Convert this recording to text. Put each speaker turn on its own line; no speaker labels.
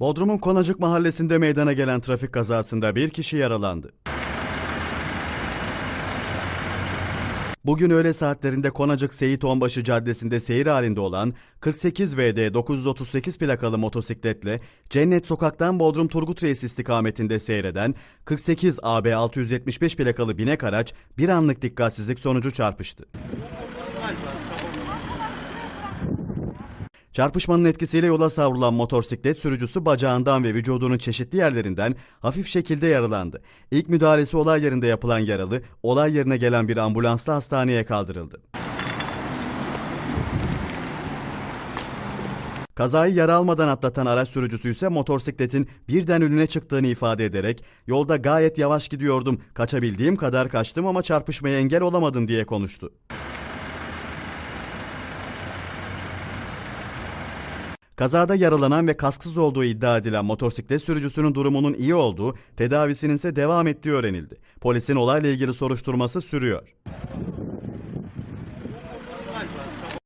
Bodrum'un Konacık mahallesinde meydana gelen trafik kazasında bir kişi yaralandı. Bugün öğle saatlerinde Konacık Seyit Onbaşı Caddesi'nde seyir halinde olan 48 VD 938 plakalı motosikletle Cennet Sokak'tan Bodrum Turgut Reis istikametinde seyreden 48 AB 675 plakalı binek araç bir anlık dikkatsizlik sonucu çarpıştı. Çarpışmanın etkisiyle yola savrulan motosiklet sürücüsü bacağından ve vücudunun çeşitli yerlerinden hafif şekilde yaralandı. İlk müdahalesi olay yerinde yapılan yaralı, olay yerine gelen bir ambulansla hastaneye kaldırıldı. Kazayı yara almadan atlatan araç sürücüsü ise motosikletin birden önüne çıktığını ifade ederek yolda gayet yavaş gidiyordum, kaçabildiğim kadar kaçtım ama çarpışmaya engel olamadım diye konuştu. Kazada yaralanan ve kasksız olduğu iddia edilen motosiklet sürücüsünün durumunun iyi olduğu, tedavisinin ise devam ettiği öğrenildi. Polisin olayla ilgili soruşturması sürüyor.